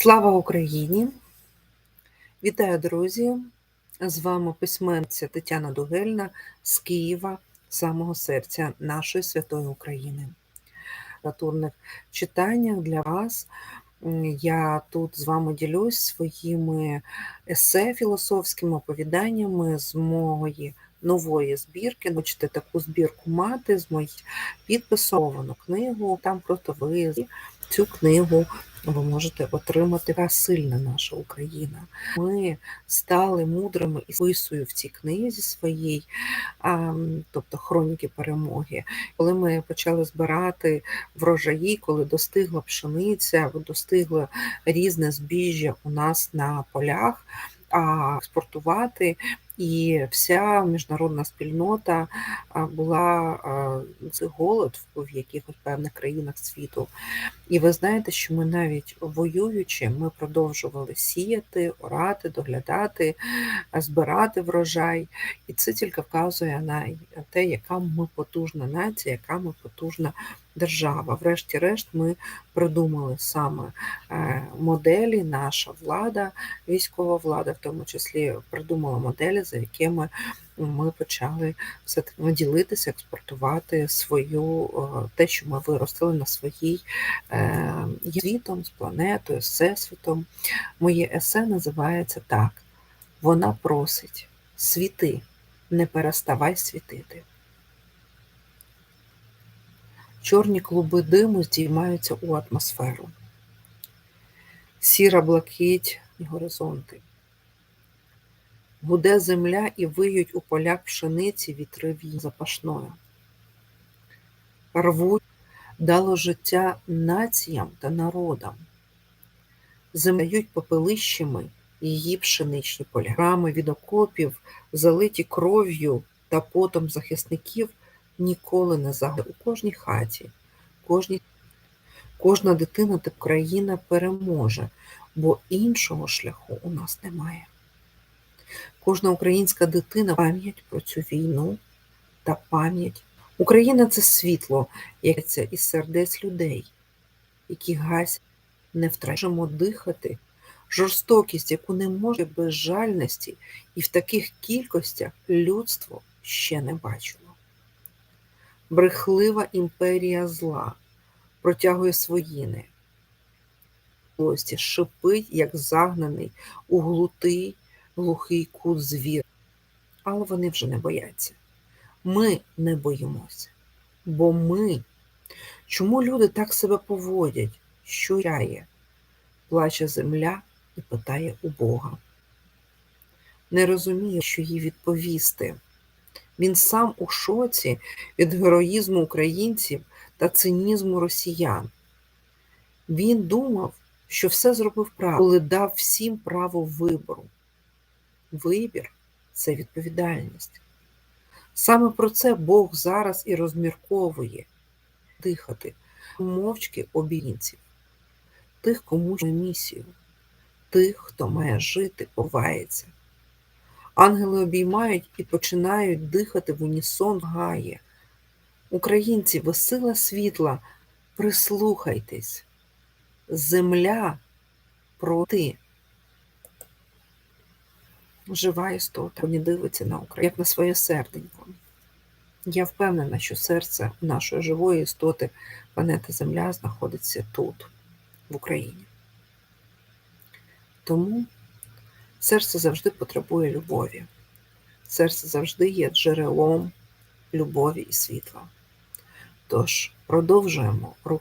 Слава Україні! Вітаю, друзі! З вами письменниця Тетяна Дугельна з Києва, самого серця нашої святої України. В літературних читаннях для вас я тут з вами ділюсь своїми есе філософськими оповіданнями з моєї нової збірки. Хочете таку збірку мати з моїх підписовану книгу. Там просто ви цю книгу ви можете отримати яка сильна наша Україна. Ми стали мудрими і списую в цій книзі своїй, а, тобто хроніки перемоги. Коли ми почали збирати врожаї, коли достигла пшениця, достигло різне збіжжя у нас на полях, а експортувати і вся міжнародна спільнота була цей голод в якихось певних країнах світу. І ви знаєте, що ми навіть воюючи, ми продовжували сіяти, орати, доглядати, збирати врожай. І це тільки вказує на те, яка ми потужна нація, яка ми потужна держава. Врешті-решт, ми придумали саме е, моделі, наша влада, військова влада, в тому числі придумала моделі, за якими ми почали все таки ділитися, експортувати свою е, те, що ми виростили на своїй е, світом, з планетою, з всесвітом. Моє есе називається так: вона просить світи, не переставай світити. Чорні клуби диму здіймаються у атмосферу, сіра блакить і горизонти. Гуде земля і виють у полях пшениці вітри запашною. Рвуть дало життя націям та народам, земляють попелищами її пшеничні поля. Рами від окопів, залиті кров'ю та потом захисників, ніколи не загорять у кожній хаті, кожній, кожна дитина та країна переможе, бо іншого шляху у нас немає. Кожна українська дитина пам'ять про цю війну та пам'ять. Україна це світло, яке це із сердець людей, які гасять, не втратимо дихати, жорстокість, яку не може безжальності, і в таких кількостях людство ще не бачило. Брехлива імперія зла протягує своїни, шипить, як загнаний у глутий глухий кут звір. Але вони вже не бояться. Ми не боїмося. Бо ми. Чому люди так себе поводять? Що яє? Плаче земля і питає у Бога. Не розуміє, що їй відповісти. Він сам у шоці від героїзму українців та цинізму росіян. Він думав, що все зробив правильно, коли дав всім право вибору. Вибір це відповідальність. Саме про це Бог зараз і розмірковує дихати, мовчки обійнців, тих, кому має місію, тих, хто має жити, ховається. Ангели обіймають і починають дихати в унісон гає. Українці, ви світла, прислухайтесь, земля проти жива істота, не дивиться на Україну, як на своє серденько. Я впевнена, що серце нашої живої істоти, планети Земля, знаходиться тут, в Україні. Тому серце завжди потребує любові. Серце завжди є джерелом любові і світла. Тож продовжуємо рух.